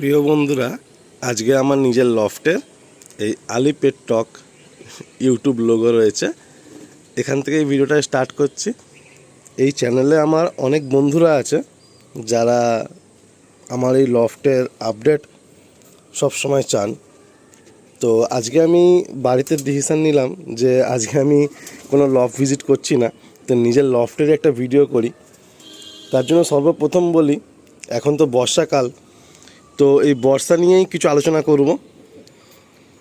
প্রিয় বন্ধুরা, আজকে আমার নিজের লফটের এই আলিপেট টক ইউটিউব লোগো রয়েছে। এখান থেকে এই ভিডিওটা স্টার্ট করছি। এই চ্যানেলে আমার অনেক বন্ধুরা আছে, যারা আমার এই লফটের আপডেট সব সময় চান। তো আজকে আমি বাড়িতে ডিসিশান নিলাম যে আজকে আমি কোনো লফ ভিজিট করছি না, তো নিজের লফটের একটা ভিডিও করি। তার জন্য সর্বপ্রথম বলি, এখন তো বর্ষাকাল তো এই বর্ষা নিয়েই কিছু আলোচনা করব।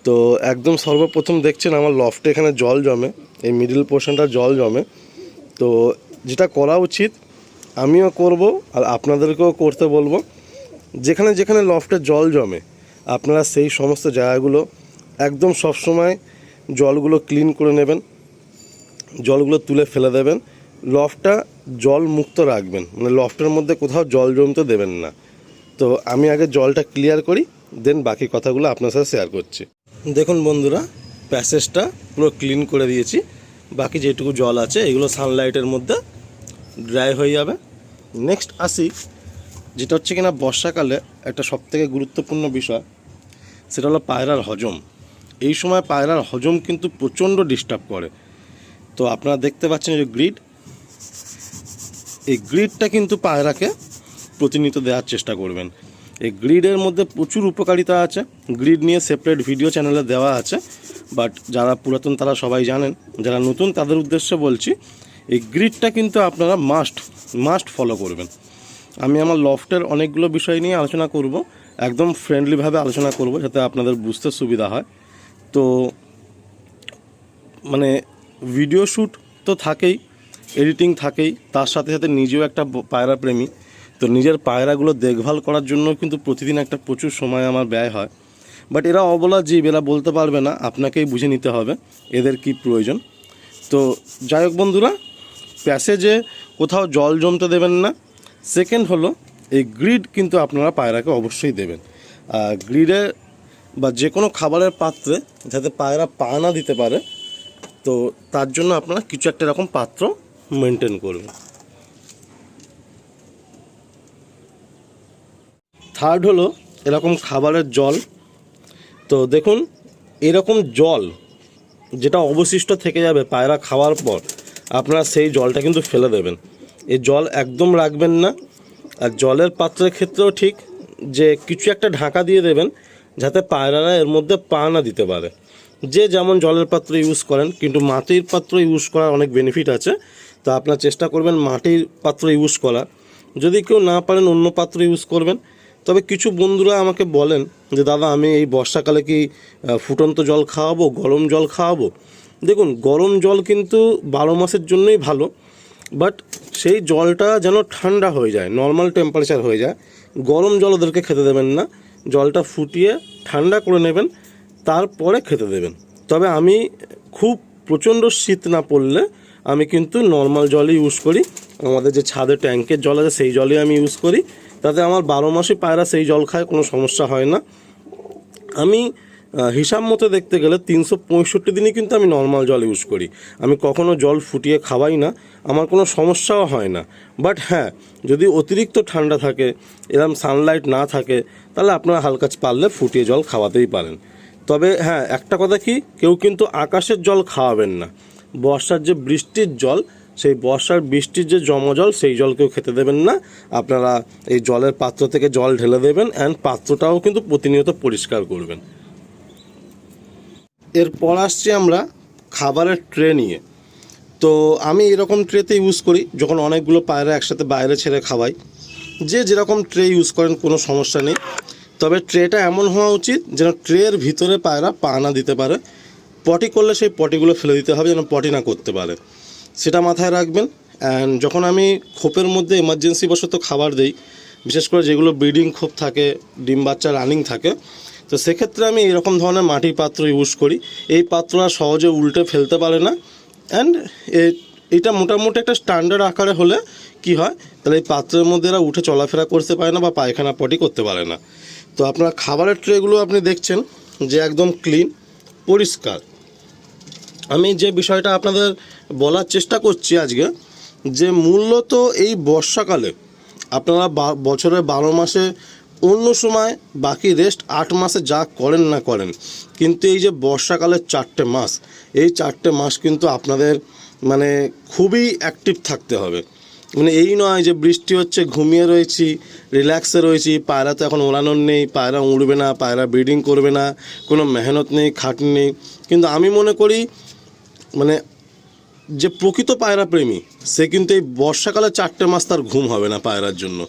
তো একদম সর্বপ্রথম দেখছেন আমার লফটে এখানে জল জমে, এই মিডল পোর্শনটা জল জমে। তো যেটা করা উচিত, আমিও করব আর আপনাদেরকেও করতে বলব। যেখানে যেখানে লফটে জল জমে, আপনারা সেই সমস্ত জায়গাগুলো একদম সবসময় জলগুলো ক্লিন করে নেবেন, জলগুলো তুলে ফেলে দেবেন। লফটটা জল মুক্ত রাখবেন মানে লফটের মধ্যে কোথাও জল জমতে দেবেন না। তো আমি আগে জলটা ক্লিয়ার করি দেন বাকি কথাগুলো আপনার সাথে শেয়ার করছি। দেখুন বন্ধুরা, প্যাসেজটা পুরো ক্লিন করে দিয়েছি। বাকি যেটুকু জল আছে, এগুলো সানলাইটের মধ্যে ড্রাই হয়ে যাবে। নেক্সট আসি, যেটা হচ্ছে কিনা বর্ষাকালে একটা সবথেকে গুরুত্বপূর্ণ বিষয়, সেটা হলো পায়রার হজম। এই সময় পায়রার হজম কিন্তু প্রচণ্ড ডিস্টার্ব করে। তো আপনারা দেখতে পাচ্ছেন যে গ্রিড এই গ্রিডটা কিন্তু পায়রাকে প্রতিনিয়ত দেওয়ার চেষ্টা করবেন। এই গ্রিডের মধ্যে প্রচুর উপকারিতা আছে। গ্রিড নিয়ে সেপারেট ভিডিও চ্যানেলে দেওয়া আছে। বাট যারা পুরাতন তারা সবাই জানেন। যারা নতুন তাদের উদ্দেশ্যে বলছি, এই গ্রিডটা কিন্তু আপনারা মাস্ট মাস্ট ফলো করবেন। আমি আমার লফটের অনেকগুলো বিষয় নিয়ে আলোচনা করব। একদম ফ্রেন্ডলিভাবে আলোচনা করব যাতে আপনাদের বুঝতে সুবিধা হয়। তো মানে ভিডিও শ্যুট তো থাকেই এডিটিং থাকেই। তার সাথে সাথে নিজেও একটা পায়রা প্রেমী। তো নিজের পায়রাগুলো দেখভাল করার জন্য কিন্তু প্রতিদিন একটা প্রচুর সময় আমার ব্যয় হয়। বাট এরা অবলা জীব, এরা বলতে পারবে না, আপনাকেই বুঝে নিতে হবে, এদের কি প্রয়োজন। তো যাই হোক বন্ধুরা প্যাসেজে কোথাও জল জমতে দেবেন না। সেকেন্ড হলো, এই গ্রিড কিন্তু আপনারা পায়রাকে অবশ্যই দেবেন। গ্রিডে বা যে কোনো খাবারের পাত্রে যাতে পায়রা পা না দিতে পারে, তো তার জন্য আপনারা কিছু একটা এরকম পাত্র মেনটেন করবেন। থার্ড হলো এরকম খাবারের জল। তো দেখুন, এরকম জল যেটা অবশিষ্ট থেকে যাবে পায়রা খাওয়ার পর, আপনারা সেই জলটা কিন্তু ফেলে দেবেন। এই জল একদম রাখবেন না। আর জলের পাত্রের ক্ষেত্রেও ঠিক যে কিছু একটা ঢাকা দিয়ে দেবেন যাতে পায়রারা এর মধ্যে পা না দিতে পারে। যে যেমন জলের পাত্র ইউজ করেন, কিন্তু মাটির পাত্র ইউজ করার অনেক বেনিফিট আছে। তো আপনার চেষ্টা করবেন মাটির পাত্র ইউজ করা যদি কেউ না পারেন, অন্য পাত্র ইউজ করবেন। তবে কিছু বন্ধুরা আমাকে বলেন যে, দাদা, আমি এই বর্ষাকালে কি ফুটন্ত জল খাওয়াবো, গরম জল খাওয়াবো? দেখুন, গরম জল কিন্তু বারো মাসের জন্যই ভালো, বাট সেই জলটা যেন ঠান্ডা হয়ে যায়, নর্মাল টেম্পারেচার হয়ে যায়। গরম জল ওদেরকে খেতে দেবেন না, জলটা ফুটিয়ে ঠান্ডা করে নেবেন, তারপরে খেতে দেবেন। তবে আমি খুব প্রচণ্ড শীত না পড়লে আমি কিন্তু নর্মাল জলই ইউজ করি। আমাদের যে ছাদে ট্যাঙ্কের জল আছে, সেই জলই আমি ইউজ করি। তাতে আমার বারো মাসে পায়রা সেই জল খায়, কোনো সমস্যা হয় না। আমি হিসাব মতো দেখতে গেলে তিনশো পঁয়ষট্টি দিনই কিন্তু আমি নর্মাল জল ইউজ করি। আমি কখনো জল ফুটিয়ে খাওয়াই না, আমার কোনো সমস্যাও হয় না। বাট হ্যাঁ যদি অতিরিক্ত ঠান্ডা থাকে, এরম সানলাইট না থাকে, তাহলে আপনারা হালকা পারলে ফুটিয়ে জল খাওয়াতেই পারেন। তবে হ্যাঁ একটা কথা কি, কেউ কিন্তু আকাশের জল খাওয়াবেন না। বর্ষার যে বৃষ্টির জল সেই বর্ষার বৃষ্টির যে জমজল, সেই জল কেউ খেতে দেবেন না। আপনারা এই জলের পাত্র থেকে জল ঢেলে দেবেন অ্যান্ড পাত্রটাও কিন্তু প্রতিনিয়ত পরিষ্কার করবেন। এরপর আসছি আমরা খাবারের ট্রে নিয়ে। তো আমি এরকম ট্রেতে ইউজ করি, যখন অনেকগুলো পায়রা একসাথে বাইরে ছেড়ে খাওয়াই। যে যেরকম ট্রে ইউজ করেন, কোনো সমস্যা নেই। তবে ট্রেটা এমন হওয়া উচিত যেন ট্রের ভিতরে পায়রা পা না দিতে পারে। পটি করলে সেই পটিগুলো ফেলে দিতে হবে, যেন পটি না করতে পারে। সেটা মাথায় রাখবেন। অ্যান্ড যখন আমি খোপের মধ্যে এমার্জেন্সি বশত খাবার দেই, বিশেষ করে যেগুলো ব্রিডিং খোপ থাকে, ডিম বাচ্চা রানিং থাকে, তো সেক্ষেত্রে আমি এরকম ধরনের মাটির পাত্র ইউজ করি। এই পাত্ররা সহজে উল্টে ফেলতে পারে না। অ্যান্ড এটা মোটামুটি একটা স্ট্যান্ডার্ড আকারে হলে কি হয়? তাহলে এই পাত্রের মধ্যে এরা উঠে চলাফেরা করতে পারে না বা পায়খানা পটি করতে পারে না। তো আপনার খাবারের ট্রেগুলো আপনি দেখছেন যে একদম ক্লিন পরিষ্কার। আমি যে বিষয়টা আপনাদের বলার চেষ্টা করছি আজকে যে মূলত এই বর্ষাকালে আপনারা বছরের বারো মাসে অন্য সময়, বাকি রেস্ট আট মাসে যা করেন না করেন। কিন্তু এই যে বর্ষাকালের চারটে মাস, এই চারটে মাস কিন্তু আপনাদের মানে খুবই অ্যাক্টিভ থাকতে হবে। মানে এই নয় যে বৃষ্টি হচ্ছে, ঘুমিয়ে রয়েছি রিল্যাক্সে রয়েছি, পায়রা তো এখন ওড়ানোর নেই, পায়রা উড়বে না, পায়রা ব্রিডিং করবে না, কোনো মেহনত নেই, খাটনি নেই। কিন্তু আমি মনে করি মানে যে প্রকৃত পায়রা প্রেমী, সে কিন্তু এই বর্ষাকালে চারটে মাস তার ঘুম হবে না পায়রার জন্য।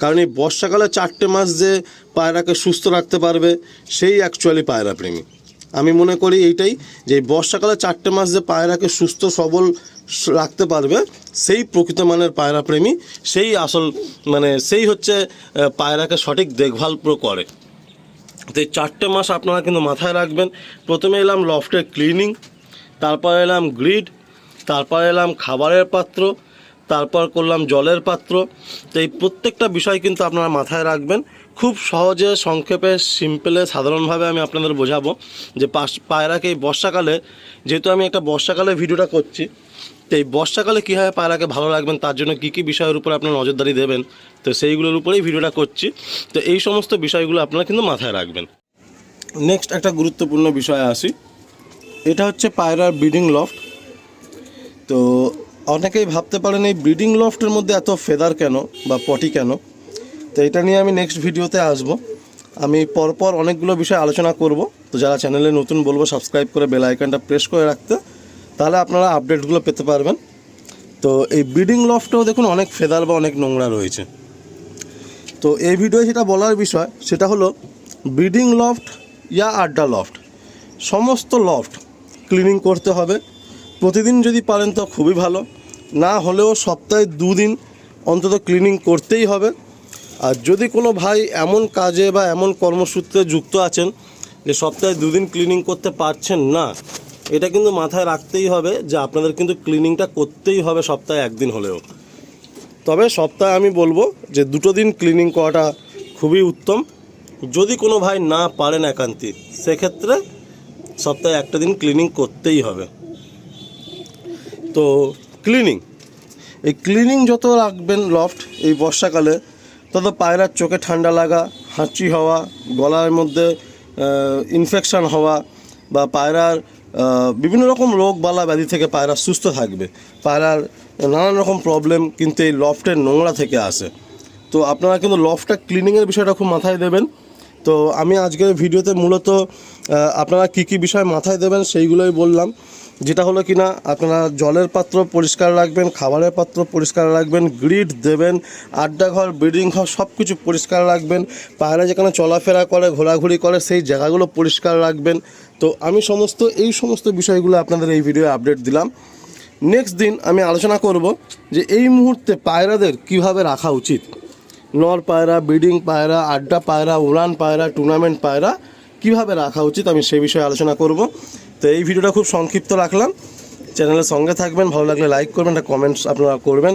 কারণ এই বর্ষাকালে চারটে মাস যে পায়রাকে সুস্থ রাখতে পারবে, সেই অ্যাকচুয়ালি পায়রা প্রেমী। আমি মনে করি এইটাই যে বর্ষাকালে চারটে মাস যে পায়রাকে সুস্থ, সবল রাখতে পারবে, সেই প্রকৃত মানের পায়রা প্রেমী, সেই আসল মানে সেই হচ্ছে পায়রাকে সঠিক দেখভাল করে। তো এই চারটে মাস আপনারা কিন্তু মাথায় রাখবেন। প্রথমে এলাম লফটের ক্লিনিং তারপর এলাম গ্রিড তারপর এলাম খাবারের পাত্র, তারপর করলাম জলের পাত্র। তো এই প্রত্যেকটা বিষয় কিন্তু আপনারা মাথায় রাখবেন। খুব সহজে, সংক্ষেপে সিম্পলে সাধারণভাবে আমি আপনাদের বোঝাবো যে পায়রাকে এই বর্ষাকালে, যেহেতু আমি একটা বর্ষাকালে ভিডিওটা করছি, তো এই বর্ষাকালে কীভাবে পায়রাকে ভালো রাখবেন, তার জন্য কী কী বিষয়ের উপর আপনার নজরদারি দেবেন, তো সেইগুলোর উপরেই ভিডিওটা করছি। তো এই সমস্ত বিষয়গুলো আপনারা কিন্তু মাথায় রাখবেন। নেক্সট একটা গুরুত্বপূর্ণ বিষয়ে আসি। এটা হচ্ছে পায়রার ব্রিডিং লফট। তো অনেকেই ভাবতে পারেন এই ব্রিডিং লফটের মধ্যে এত ফেদার কেন বা পটি কেন? তো এটা নিয়ে আমি নেক্সট ভিডিওতে আসব। আমি পরপর অনেকগুলো বিষয় আলোচনা করব। তো যারা চ্যানেলে নতুন বলব সাবস্ক্রাইব করে বেল আইকনটা প্রেস করে রাখতে, তাহলে আপনারা আপডেটগুলো পেতে পারবেন। তো এই ব্রিডিং লফটেও দেখুন অনেক ফেদার বা অনেক নোংরা রয়েছে। তো এই ভিডিওয়ে যেটা বলার বিষয়, সেটা হলো ব্রিডিং লফট ইয়া আড্ডা লফট। সমস্ত লফট ক্লিনিং করতে হবে। প্রতিদিন যদি পারেন তো খুবই ভালো। না হলেও সপ্তাহে দুদিন অন্তত ক্লিনিং করতেই হবে। আর যদি কোনো ভাই এমন কাজে বা এমন কর্মসূত্রে যুক্ত আছেন যে সপ্তাহে দুদিন ক্লিনিং করতে পারছেন না, এটা কিন্তু মাথায় রাখতেই হবে যে আপনাদের কিন্তু ক্লিনিংটা করতেই হবে সপ্তাহে একদিন হলেও। তবে সপ্তাহে আমি বলব যে দুটো দিন ক্লিনিং করাটা খুবই উত্তম। যদি কোনো ভাই না পারেন একান্তি, সেক্ষেত্রে সপ্তাহে একটা দিন ক্লিনিং করতেই হবে। তো ক্লিনিং এই ক্লিনিং যত রাখবেন লফট এই বর্ষাকালে, তত পায়রার চোখে ঠান্ডা লাগা, হাঁচি হওয়া, গলার মধ্যে ইনফেকশান হওয়া বা পায়রার বিভিন্ন রকম রোগ বালা ব্যাধি থেকে পায়রা সুস্থ থাকবে। পায়রার নানান রকম প্রবলেম কিন্তু এই লফটের নোংরা থেকে আসে। তো আপনারা কিন্তু লফটটা ক্লিনিংয়ের বিষয়টা খুব মাথায় দেবেন। তো আমি আজকের ভিডিওতে মূলত আপনারা কী কী বিষয় মাথায় দেবেন সেইগুলোই বললাম। যেটা হলো কি না আপনারা জলের পাত্র পরিষ্কার রাখবেন, খাবারের পাত্র পরিষ্কার রাখবেন, গ্রিড দেবেন, আড্ডা ঘর, ব্রিডিং ঘর সব কিছু পরিষ্কার রাখবেন পায়রা যেখানে চলাফেরা করে, ঘোরাঘুরি করে, সেই জায়গাগুলো পরিষ্কার রাখবেন। তো আমি সমস্ত, এই সমস্ত বিষয়গুলো আপনাদের এই ভিডিও আপডেট দিলাম। নেক্সট দিন আমি আলোচনা করব যে এই মুহূর্তে পায়রাদের কীভাবে রাখা উচিত। নর পায়রা, ব্রিডিং পায়রা, আড্ডা পায়রা, উড়ান পায়রা, টুর্নামেন্ট পায়রা কীভাবে রাখা উচিত আমি সেই বিষয়ে আলোচনা করব। তো এই ভিডিওটা খুব সংক্ষিপ্ত রাখলাম। চ্যানেলের সঙ্গে থাকবেন, ভালো লাগলে লাইক করবেন, একটা কমেন্টস আপনারা করবেন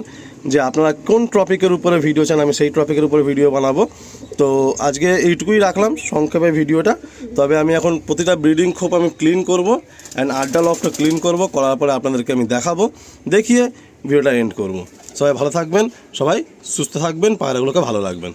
যে আপনারা কোন টপিকের উপরে ভিডিও চান, আমি সেই টপিকের উপরে ভিডিও বানাবো। তো আজকে এইটুকুই রাখলাম সংক্ষেপে ভিডিওটা। তবে আমি এখন প্রতিটা ব্রিডিং খোপ আমি ক্লিন করব অ্যান্ড আড্ডা লফটা ক্লিন করব, করার পরে আপনাদেরকে আমি দেখাবো, দেখিয়ে ভিডিওটা এন্ড করব। সবাই ভালো থাকবেন, সবাই সুস্থ থাকবেন, পায়রাগুলোকে ভালো রাখবেন।